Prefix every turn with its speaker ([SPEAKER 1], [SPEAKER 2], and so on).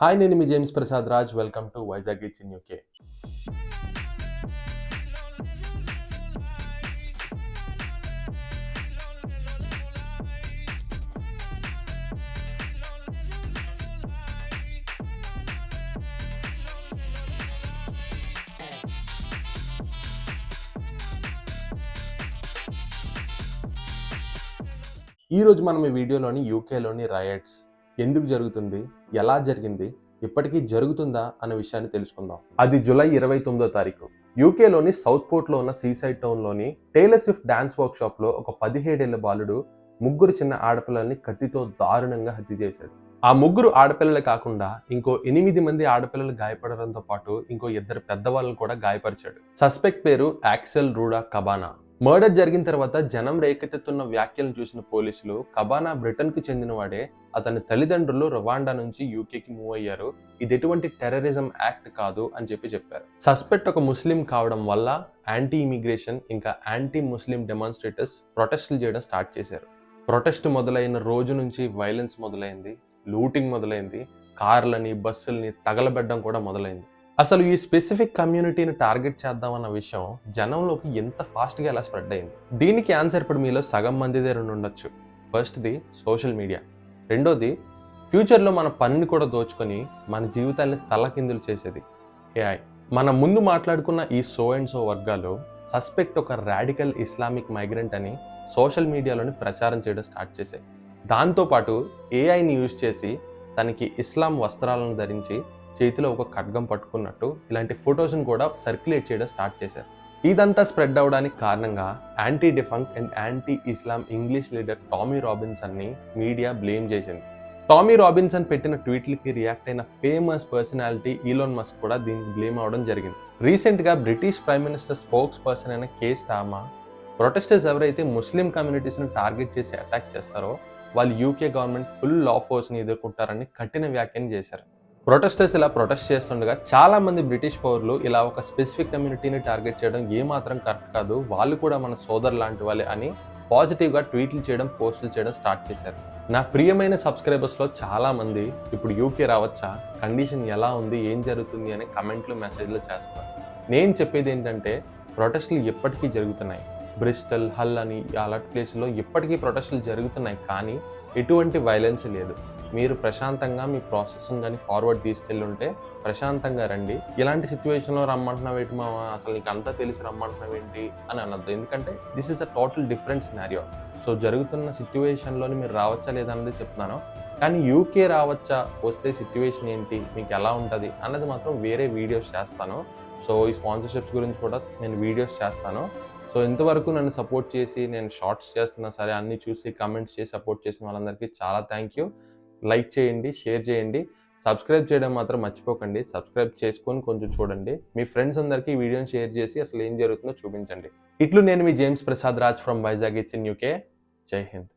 [SPEAKER 1] Hi నేను మీ James Prasad Raj. Welcome to Vizag it's in UK. ఈరోజు మనం ఈ వీడియోలోని యూకేలోని రయట్స్ ఎందుకు జరుగుతుంది? ఎలా జరిగింది? ఇప్పటికీ జరుగుతుందా? అనే విషయాన్ని తెలుసుకుందాం. అది జూలై ఇరవై తొమ్మిదో తారీఖు. యూకేలోని సౌత్ పోర్ట్లో ఉన్న సీసైడ్ టౌన్లోని టైలర్ స్విఫ్ట్ డాన్స్ వర్క్ షాప్లో ఒక పదిహేడేళ్ళ బాలుడు ముగ్గురు చిన్న ఆడపిల్లల్ని కత్తితో దారుణంగా హత్య చేశాడు. ఆ ముగ్గురు ఆడపిల్లలే కాకుండా ఇంకో ఎనిమిది మంది ఆడపిల్లలు గాయపడడంతో పాటు ఇంకో ఇద్దరు పెద్దవాళ్ళని కూడా గాయపరిచాడు. సస్పెక్ట్ పేరు యాక్సెల్ రూడా కబానా. మర్డర్ జరిగిన తర్వాత జనం రేకెత్తుతున్న వ్యాఖ్యలను చూసిన పోలీసులు కబానా బ్రిటన్కు చెందినవాడే అతని తల్లిదండ్రులు రవాండా నుంచి యూకేకి మూవ్ అయ్యారు. ఇది ఎటువంటి టెర్రరిజం యాక్ట్ కాదు అని చెప్పి చెప్పారు. సస్పెక్ట్ ఒక ముస్లిం కావడం వల్ల యాంటీ ఇమిగ్రేషన్ ఇంకా యాంటీ ముస్లిం డెమాన్స్ట్రేటర్స్ ప్రొటెస్టులు చేయడం స్టార్ట్ చేశారు. ప్రొటెస్ట్ మొదలైన రోజు నుంచి వైలెన్స్ మొదలైంది లూటింగ్ మొదలైంది కార్లని బస్సుల్ని తగలబెట్టడం కూడా మొదలైంది. అసలు ఈ స్పెసిఫిక్ కమ్యూనిటీని టార్గెట్ చేద్దామన్న విషయం జనంలోకి ఎంత ఫాస్ట్గా ఎలా స్ప్రెడ్ అయింది? దీనికి ఆన్సర్ ఇప్పుడు మీలో సగం మంది రెండు ఉండొచ్చు. ఫస్ట్ది సోషల్ మీడియా రెండోది ఫ్యూచర్లో మన పనిని కూడా దోచుకొని మన జీవితాన్ని తలకిందులు చేసేది ఏఐ మన ముందు మాట్లాడుకున్న ఈ సో అండ్ సో వర్గాలు సస్పెక్ట్ ఒక రాడికల్ ఇస్లామిక్ మైగ్రెంట్ అని సోషల్ మీడియాలోని ప్రచారం చేయడం స్టార్ట్ చేశాయి. దాంతోపాటు ఏఐని యూజ్ చేసి తనకి ఇస్లాం వస్త్రాలను ధరించి చేతిలో ఒక ఖడ్గం పట్టుకున్నట్టు ఇలాంటి ఫొటోస్ని కూడా సర్క్యులేట్ చేయడం స్టార్ట్ చేశారు. ఇదంతా స్ప్రెడ్ అవడానికి కారణంగా anti డిఫంక్ and anti Islam English leader Tommy రాబిన్సన్ని media blame చేసింది. టామీ రాబిన్సన్ పెట్టిన ట్వీట్లకి రియాక్ట్ అయిన ఫేమస్ పర్సనాలిటీ ఈలోన్ మస్క్ కూడా దీనికి బ్లేమ్ అవడం జరిగింది. రీసెంట్గా British prime minister spokesperson అయిన కేస్ టామా ప్రొటెస్టర్స్ ఎవరైతే ముస్లిం కమ్యూనిటీస్ని టార్గెట్ చేసి అటాక్ చేస్తారో వాళ్ళు యూకే గవర్నమెంట్ ఫుల్ లా ఫోర్స్ని ఎదుర్కొంటారని కఠిన వ్యాఖ్యలు చేశారు. ప్రొటెస్టర్స్ ఇలా ప్రొటెస్ట్ చేస్తుండగా చాలా మంది బ్రిటిష్ పౌరులు ఇలా ఒక స్పెసిఫిక్ కమ్యూనిటీని టార్గెట్ చేయడం ఏమాత్రం కరెక్ట్ కాదు. వాళ్ళు కూడా మన సోదరు లాంటి వాళ్ళే అని పాజిటివ్గా ట్వీట్లు చేయడం పోస్టులు చేయడం స్టార్ట్ చేశారు. నా ప్రియమైన సబ్స్క్రైబర్స్లో చాలామంది ఇప్పుడు యూకే రావచ్చా? కండిషన్ ఎలా ఉంది? ఏం జరుగుతుంది? అని కమెంట్లు మెసేజ్లు చేస్తారు నేను చెప్పేది ఏంటంటే ప్రొటెస్టులు ఎప్పటికీ జరుగుతున్నాయి. బ్రిస్టల్ హల్ అని అలాంటి ప్లేస్లో ఇప్పటికీ ప్రొటెస్టులు జరుగుతున్నాయి. కానీ ఎటువంటి వైలెన్స్ లేదు. మీరు ప్రశాంతంగా మీ ప్రాసెస్ని కానీ ఫార్వర్డ్ తీసుకెళ్ళి ఉంటే ప్రశాంతంగా రండి. ఇలాంటి సిచ్యువేషన్లో రమ్మంటున్నావు ఏంటి మా అసలు నీకు అంతా తెలిసి రమ్మంటున్నావు ఏంటి అని అనొద్దు. ఎందుకంటే this is a total different scenario so జరుగుతున్న సిచ్యువేషన్లోని మీరు రావచ్చా లేదన్నది చెప్తున్నాను. కానీ యూకే రావచ్చా? వస్తే సిచ్యువేషన్ ఏంటి? మీకు ఎలా ఉంటుంది? అన్నది మాత్రం వేరే వీడియోస్ చేస్తాను. సో ఈ స్పాన్సర్షిప్స్ గురించి కూడా నేను వీడియోస్ చేస్తాను. సో ఇంతవరకు నన్ను సపోర్ట్ చేసి నేను షార్ట్స్ చేస్తున్నా సరే అన్ని చూసి కమెంట్స్ చేసి సపోర్ట్ చేసిన వాళ్ళందరికీ చాలా థ్యాంక్ యూ లైక్ చేయండి షేర్ చేయండి. సబ్స్క్రైబ్ చేయడం మాత్రం మర్చిపోకండి. సబ్స్క్రైబ్ చేసుకొని కొంచెం చూడండి. మీ ఫ్రెండ్స్ అందరికీ ఈ వీడియోని షేర్ చేసి అసలు ఏం జరుగుతుందో చూపించండి. ఇట్లు నేను మీ James Prasad Raj from Vizag. It's in UK. జై హింద్.